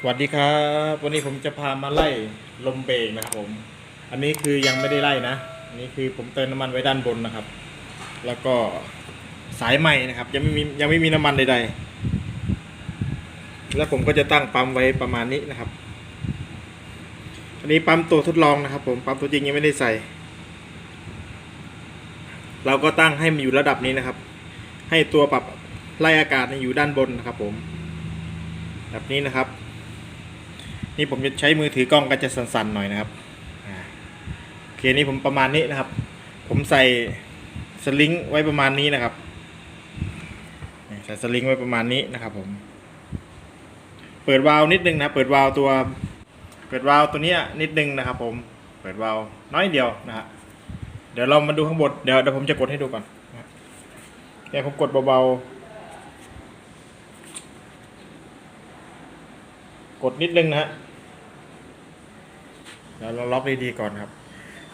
สวัสดีครับ วันนี้ผมจะพามาไล่ลมเบรกนะครับผม อันนี้คือยังไม่ได้ไล่นะ อันนี้คือผมเติมน้ำมันไว้ด้านบนนะครับ แล้วก็สายใหม่นะครับ ยังไม่มียังไม่มีน้ำมันใดๆ แล้วผมก็จะตั้งปั๊มไว้ประมาณนี้นะครับ อันนี้ปั๊มตัวทดลองนะครับ ผมปั๊มตัวจริงยังไม่ได้ใส่ เราก็ตั้งให้มันอยู่ระดับนี้นะครับ ให้ตัวปรับไล่อากาศอยู่ด้านบนนะครับ ผม แบบนี้นะครับ นี่ผมจะใช้มือถือกล้องก็จะสั่นๆหน่อยนะครับโอเคนี่ผมประมาณนี้นะครับ ผมใส่สลิงไว้ประมาณนี้นะครับใส่สลิงไว้ประมาณนี้นะครับผม เปิดวาล์วนิดนึงนะ เปิดวาล์วตัว เปิดวาล์วตัวนี้นิดนึงนะครับผม เปิดวาล์วน้อยเดียวนะฮะ เดี๋ยวเรามาดูข้างบน เดี๋ยวเดี๋ยวผมจะกดให้ดูก่อนเนี่ยผมกดเบาๆ กดนิดนึงนะฮะ เดี๋ยวเราล็อกดีๆก่อนครับ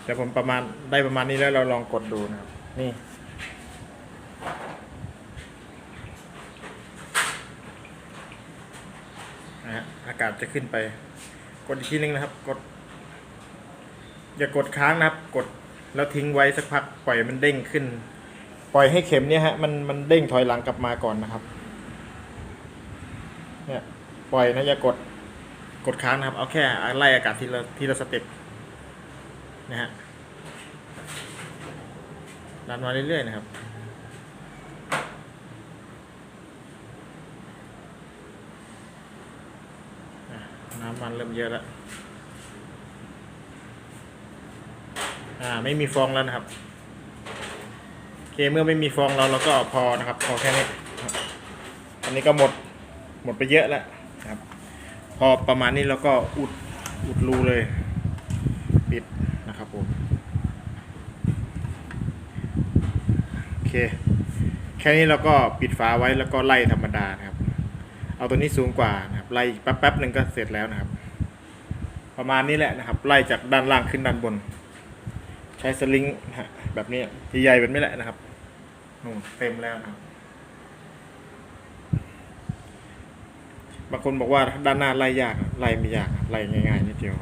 เดี๋ยวผมประมาณได้ประมาณนี้แล้วเราลองกดดูนะครับ นี่ นะฮะอากาศจะขึ้นไป กดอีกทีนึงนะครับ กด อย่ากดค้างนะครับ กดแล้วทิ้งไว้สักพักปล่อยมันเด้งขึ้น ปล่อยให้เข็มเนี่ยฮะมันมันเด้งถอยหลังกลับมาก่อนนะครับ เนี่ยปล่อยนะอย่ากด กดค้างนะครับ เอาแค่ไล่อากาศทีละทีละสเต็ปนะฮะดันมาเรื่อยๆนะครับน้ำมันเริ่มเยอะแล้วอ่าไม่มีฟองแล้วนะครับโอเคเมื่อไม่มีฟองเราเราก็พอนะครับ พอแค่นี้อันนี้ก็หมดหมดไปเยอะแล้วครับ อประมาณนี้เราก็อุดอุดรูเลย ปิดนะครับผมโอเค แค่นี้เราก็ปิดฝาไว้แล้วก็ไล่ธรรมดานะครับ เอาตัวนี้สูงกว่านะครับไล่แป๊บๆหนึ่งก็เสร็จแล้วนะครับ ประมาณนี้แหละนะครับ ไล่จากด้านล่างขึ้นด้านบน ใช้สลิงแบบนี้ใหญ่ๆแบบนี้แหละนะครับนู่นเต็มแล้วนะครับ บางคนบอกว่าด้านหน้าไล่ยากไล่ไม่ยากไล่ง่ายๆนิดเดียว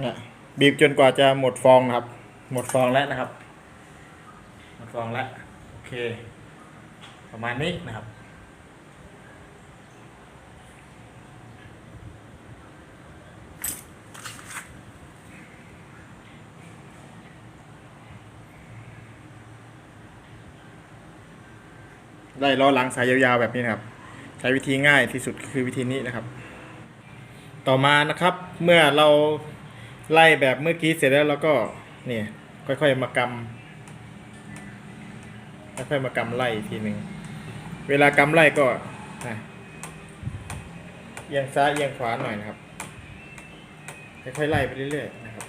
เนี่ยบีบจนกว่าจะหมดฟองนะครับ หมดฟองแล้วนะครับ หมดฟองแล้วโอเค ประมาณนี้นะครับได้ล้อหลังสายยาวๆแบบนี้นะครับ ใช้วิธีง่ายที่สุดคือวิธีนี้นะครับ ต่อมานะครับเมื่อเรา ไล่แบบเมื่อกี้เสร็จแล้วเราก็เนี่ยค่อยๆมากำค่อยๆมากำไล่ทีหนึ่งเวลากำไล่ก็อะเอียงซ้ายเอียงขวาหน่อยนะครับค่อยๆไล่ไปเรื่อยๆนะครับ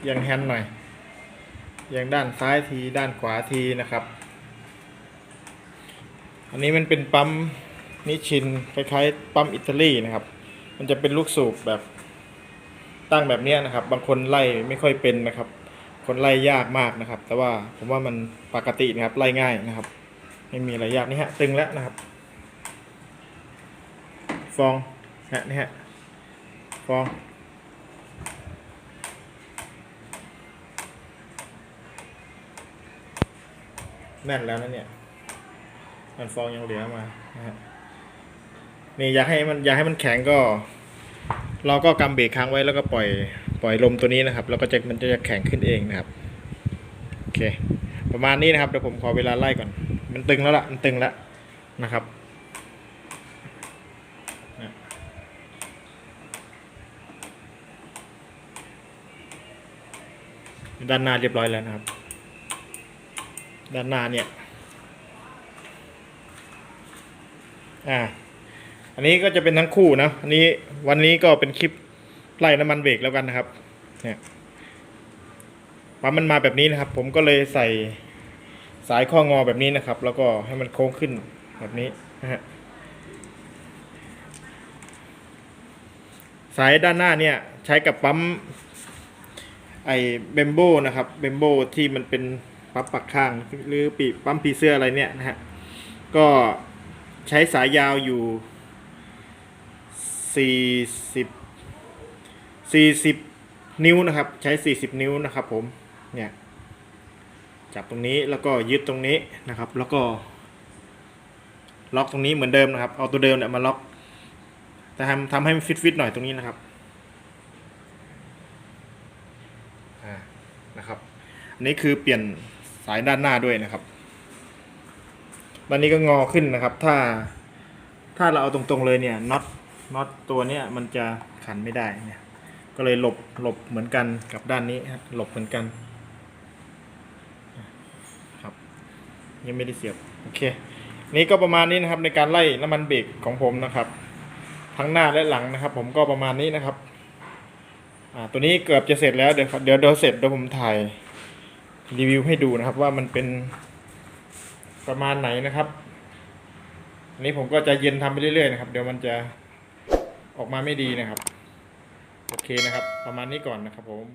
เอียงแฮนด์หน่อยเอียงด้านซ้ายทีด้านขวาทีนะครับ อันนี้มันเป็นปั๊มนิชินคล้ายๆปั๊มอิตาลีนะครับ มันจะเป็นลูกสูบแบบตั้งแบบนี้นะครับ บางคนไล่ไม่ค่อยเป็นนะครับ คนไล่ยากมากนะครับ แต่ว่าผมว่ามันปกตินะครับไล่ง่ายนะครับ ไม่มีอะไรยากนี่ฮะตึงแล้วนะครับ ฟองฮะนี่ฮะฟองแน่นแล้วนะเนี่ยมันฟองยังเหลือมานะฮะนี่อยากให้มันอยากให้มันแข็งก็ เราก็กำเบรกค้างไว้แล้วก็ปล่อยปล่อยลมตัวนี้นะครับ แล้วก็จะมันจะแข็งขึ้นเองนะครับโอเค ประมาณนี้นะครับเดี๋ยวผมขอเวลาไล่ก่อน มันตึงแล้วล่ะมันตึงแล้วนะครับด้านหน้าเรียบร้อยแล้วนะครับ ด้านหน้าเนี่ย อ่า อันนี้ก็จะเป็นทั้งคู่นะอันนี้วันนี้ก็เป็นคลิปไล่น้ำมันเบรกแล้วกันนะครับ เนี่ยปั๊มมันมาแบบนี้นะครับ ผมก็เลยใส่สายข้องอแบบนี้นะครับ แล้วก็ให้มันโค้งขึ้นแบบนี้นะฮะสายด้านหน้าเนี่ยใช้กับปั๊มไอเบมโบนะครับเบมโบที่มันเป็นปั๊มปักข้าง หรือปีปั๊มปีเสื้ออะไรเนี่ยนะฮะก็ใช้สายยาวอยู่ 40 40 นิ้วนะครับ ใช้ 40 นิ้วนะครับ ผม เนี่ย จับตรงนี้แล้วก็ยึดตรงนี้นะครับ แล้วก็ ล็อกตรงนี้เหมือนเดิมนะครับ เอาตัวเดิมเนี่ยมาล็อก แต่ทำทำให้มันฟิตๆหน่อยตรงนี้นะครับอ่านะครับ อันนี้คือเปลี่ยนสายด้านหน้าด้วยนะครับด้านนี้ก็งอขึ้นนะครับ ถ้าถ้าเราเอาตรงๆเลยเนี่ยน็อต น็อตตัวเนี้ยมันจะขันไม่ได้เนี่ยก็เลยหลบหลบเหมือนกันกับด้านนี้ฮะหลบเหมือนกันครับยังไม่ได้เสียบโอเค นี่ก็ประมาณนี้นะครับในการไล่น้ำมันเบรกของผมนะครับ ทั้งหน้าและหลังนะครับ ผมก็ประมาณนี้นะครับอ่าตัวนี้เกือบจะเสร็จแล้วเดี๋ยวเดี๋ยวเดี๋ยวเสร็จเดี๋ยวผมถ่ายรีวิวให้ดูนะครับว่ามันเป็นประมาณไหนนะครับอันนี้ผมก็จะเย็นทำไปเรื่อยๆนะครับ เดี๋ยวมันจะ ออกมาไม่ดีนะครับ โอเคนะครับ ประมาณนี้ก่อนนะครับผม